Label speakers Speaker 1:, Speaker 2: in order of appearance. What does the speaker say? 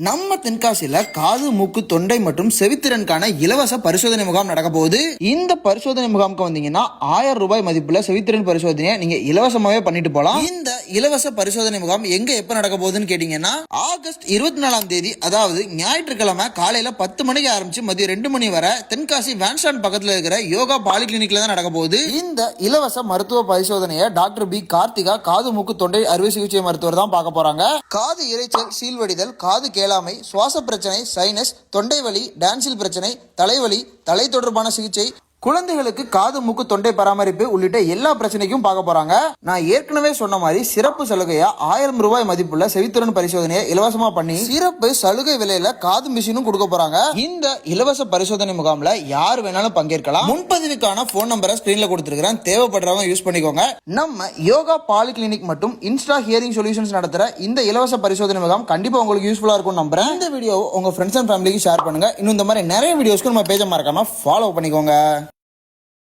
Speaker 1: நம்ம தென்காசியில காது மூக்கு தொண்டை மற்றும் செவித்திறனுக்கான இலவச பரிசோதனை முகாம் நடக்க போகுது. இந்த பரிசோதனை முகாமுக்கு வந்தீங்கன்னா ஆயிரம் ரூபாய் மதிப்புள்ள செவித்திறன் பரிசோதனையை நீங்க இலவசமாவே பண்ணிட்டு போலாம். இந்த இலவச பரிசோதனை முகாம் எங்க எப்ப நடக்க போகுதுன்னு கேட்டீங்கன்னா ஆகஸ்ட் இருபத்தி நாலாம் தேதி அதாவது ஞாயிற்றுக்கிழமை காலையில பத்து மணிக்கு ஆரம்பிச்சு மதியம் ரெண்டு மணி வரை தென்காசி வேன்ஸ்டாண்ட் பக்கத்துல இருக்கிற யோகா பாலிகிளினிக்ல தான் நடக்க போகுது. இந்த இலவச மருத்துவ பரிசோதனையை டாக்டர் பி கார்த்திகா காது மூக்கு தொண்டை அறுவை சிகிச்சை மருத்துவர் தான் பார்க்க போறாங்க. காது இரைச்சல் சீல்வடிதல் காது கேளாமை சுவாச பிரச்சனை சைனஸ் தொண்டை வலி டான்சில் பிரச்சனை தலைவலி தலை தொடர்பான சிகிச்சை குழந்தைகளுக்கு காது மூக்கு தொண்டை பராமரிப்பு உள்ளிட்ட எல்லா பிரச்சனைக்கும் பார்க்க போறாங்க. நான் ஏற்கனவே சொன்ன மாதிரி சிறப்பு சலுகையா ஆயிரம் ரூபாய் மதிப்புள்ள செவித்திறன் பரிசோதனையை இலவசமா பண்ணி சிறப்பு சலுகை விலையில காது மிஷினும் கொடுக்க போறாங்க. இந்த இலவச பரிசோதனை முகாம்ல யார் வேணாலும் பங்கேற்கலாம். முன்பதிவுக்கான போன் நம்பரை ஸ்கிரீன்ல கொடுத்துருக்கேன் தேவைப்படுறவங்க யூஸ் பண்ணிக்கோங்க. நம்ம யோகா பாலி கிளினிக் மற்றும் இன்ஸ்டா ஹியரிங் சொல்யூஷன்ஸ் நடத்துற இந்த இலவச பரிசோதனை முகாம் கண்டிப்பா உங்களுக்கு யூஸ்ஃபுல்லா இருக்கும் நம்புறேன். இந்த வீடியோ உங்க ஃப்ரெண்ட்ஸ் அண்ட் ஃபேமிலிக்கு ஷேர் பண்ணுங்க. இன்னும் இந்த மாதிரி நிறைய வீடியோஸ்க்கு நம்ம பேஜை மறக்காம ஃபாலோ பண்ணிக்கோங்க.